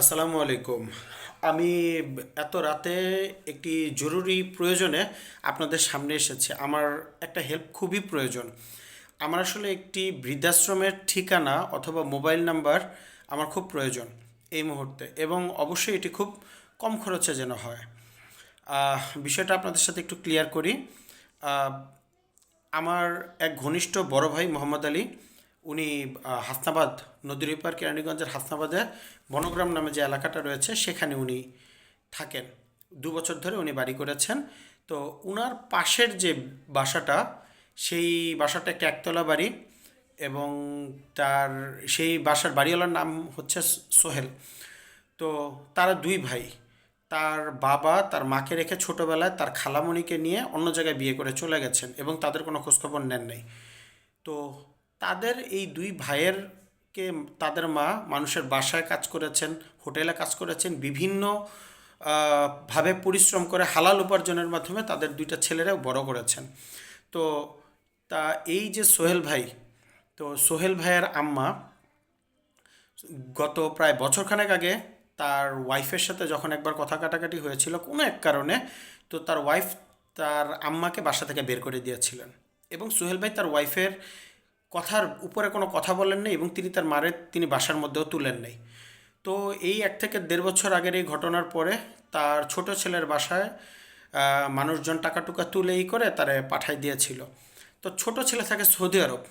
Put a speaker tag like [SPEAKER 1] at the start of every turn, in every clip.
[SPEAKER 1] আসসালামু আলাইকুম। আমি এত রাতে একটি জরুরি প্রয়োজনে আপনাদের সামনে এসেছি। আমার একটা হেল্প খুবই প্রয়োজন। আমার আসলে একটি বৃদ্ধাশ্রমের ঠিকানা অথবা মোবাইল নাম্বার আমার খুব প্রয়োজন এই মুহূর্তে এবং অবশ্যই এটি খুব কম খরচে যেন হয়। বিষয়টা আপনাদের সাথে একটু ক্লিয়ার করি। আমার এক ঘনিষ্ঠ বড় ভাই মোহাম্মদ আলী উনি হাসনাবাদ নদীর পার কেরানীগঞ্জের হাসনাবাদে বনগ্রাম নামে যে এলাকাটা রয়েছে, সেখানে উনি থাকেন। দু বছর ধরে উনি বাড়ি করেছেন। তো উনার পাশের যে বাসাটা, সেই বাসাটা একটা একতলা বাড়ি এবং তার, সেই বাসার বাড়িওয়ালার নাম হচ্ছে সোহেল। তো তারা দুই ভাই। তার বাবা, তার মাকে রেখে ছোটোবেলায় তার খালামণিকে নিয়ে অন্য জায়গায় বিয়ে করে চলে গেছেন এবং তাদের কোনো খোঁজখবর নেন নাই। তো তাদের এই দুই ভাইয়ের কে তাদের মা মানুষের বাসায় কাজ করেছেন, হোটেলে কাজ করেছেন, বিভিন্ন ভাবে পরিশ্রম করে হালাল উপার্জনের মাধ্যমে তাদের দুইটা ছেলেরাও বড় করেছেন। তো তা এই যে সোহেল ভাই, তো সোহেল ভাইয়ের আম্মা গত প্রায় বছরখানেক আগে তার ওয়াইফের সাথে যখন একবার কথা কাটাকাটি হয়েছিল কোনো এক কারণে, তো তার ওয়াইফ তার আম্মাকে বাসা থেকে বের করে দিয়েছিলেন। এবং সোহেল ভাই তার ওয়াইফের কথার উপরে কোনো কথা বলেন নাই এবং তিনি তার মারে তিনি বাসার মধ্যেও তুলেন নাই। তো এই এক থেকে দেড় বছর আগের এই ঘটনার পরে তার ছোট ছেলের বাসায় মানুষজন টাকা টুকা তুলে ই করে তারে পাঠাই দিয়েছিল। তো ছোট ছেলে থাকে সৌদি আরব।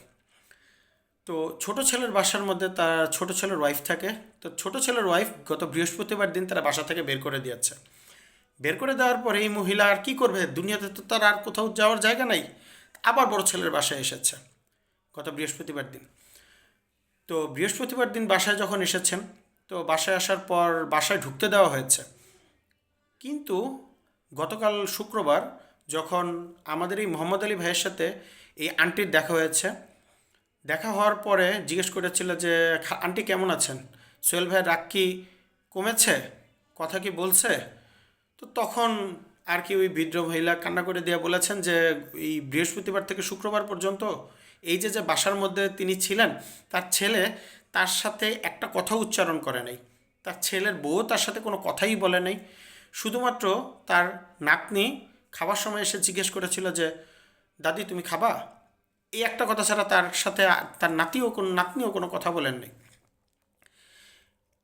[SPEAKER 1] তো ছোট ছেলের বাসার মধ্যে তার ছোট ছেলের ওয়াইফ থাকে। তো ছোট ছেলের ওয়াইফ গত বৃহস্পতিবার দিন তারা বাসা থেকে বের করে দিয়েছে। বের করে দেওয়ার পরে এই মহিলা আর কী করবে? দুনিয়াতে তো তার আর কোথাও যাওয়ার জায়গা নাই। আবার বড় ছেলের বাসায় এসেছে। গত বৃহস্পতিবার দিন। তো বৃহস্পতিবার দিন বাসায় যখন এসেছেন, তো বাসায় আসার পর বাসায় ঢুকতে দেওয়া হয়েছে। কিন্তু গতকাল শুক্রবার যখন আমাদের এই মোহাম্মদ আলী ভাইয়ের সাথে এই আন্টির দেখা হয়েছে, দেখা হওয়ার পরে জিজ্ঞেস করেছিল যে, "খা- আন্টি কেমন আছেন? সোহেল ভাইয়ের রাগ কি কমেছে? কথা কি বলছে? তো তখন আর কি ওই বিদ্রোহ মহিলা কান্না করে দিয়ে বলেছেন যে, এই বৃহস্পতিবার থেকে শুক্রবার পর্যন্ত এই যে যে বাসার মধ্যে তিনি ছিলেন, তার ছেলে তার সাথে একটা কথা উচ্চারণ করে নাই। তার ছেলের বউ তার সাথে কোনো কথাই বলে নাই। শুধুমাত্র তার নাতনি খাবার সময় এসে জিজ্ঞেস করেছিল যে, দাদি, তুমি খাবা? এই একটা কথা ছাড়া তার সাথে তার নাতিও কোনো, নাতনিও কোনো কথা বলেন নাই।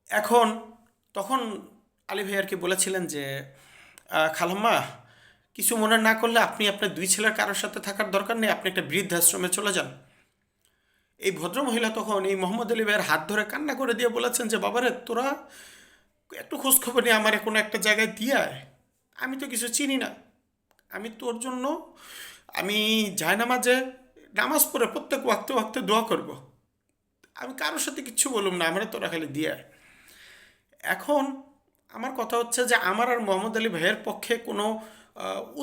[SPEAKER 1] এখন তখন আলী ভাই আর কি বলেছিলেন যে খালাম্মা কিছু মনে না করলে আপনি আপনার দুই ছেলের কারোর সাথে থাকার দরকার নেই, আপনি একটা বৃদ্ধাশ্রমে চলে যান। এই ভদ্রমহিলা তখন এই মোহাম্মদ আলী ভাইয়ের হাত ধরে কান্না করে দিয়ে বলেছেন যে, বাবারে, তোরা একটু খোঁজ খবর নিয়ে আমার কোনো একটা জায়গায় দিয়ে আমি তো কিছু চিনি না। আমি তোর জন্য, আমি যাই নামাজে নামাজ পড়ে প্রত্যেক ওয়াক্তে ওয়াক্তে দোয়া করব। আমি কারোর সাথে কিচ্ছু বলুম না, আমরা তোরা খালি দিয়ে এখন আমার কথা হচ্ছে যে আমার আর মোহাম্মদ আলী ভাইয়ের পক্ষে কোনো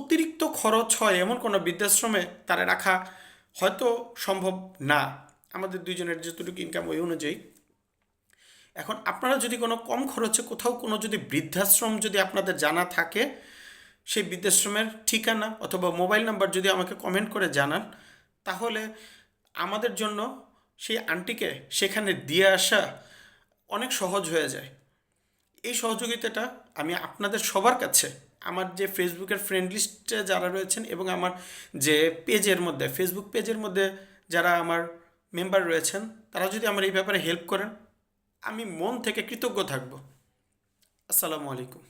[SPEAKER 1] অতিরিক্ত খরচ হয় এমন কোনো বৃদ্ধাশ্রমে তারা রাখা হয়তো সম্ভব না। আমাদের দুইজনের যতটুকু ইনকাম ওই অনুযায়ী। এখন আপনারা যদি কোনো কম খরচে কোথাও কোনো যদি বৃদ্ধাশ্রম যদি আপনাদের জানা থাকে, সেই বৃদ্ধাশ্রমের ঠিকানা অথবা মোবাইল নাম্বার যদি আমাকে কমেন্ট করে জানান, তাহলে আমাদের জন্য সেই আন্টিকে সেখানে দিয়ে আসা অনেক সহজ হয়ে যায়। এই সহযোগিতাটা আমি আপনাদের সবার কাছে, আমার যে ফেসবুকের ফ্রেন্ড লিস্টে যারা রয়েছেন এবং আমার যে পেজের মধ্যে ফেসবুক পেজের মধ্যে যারা আমার মেম্বার রয়েছেন, তারা যদি আমার এই ব্যাপারে হেল্প করেন, আমি মন থেকে কৃতজ্ঞ থাকব। আসসালামু আলাইকুম।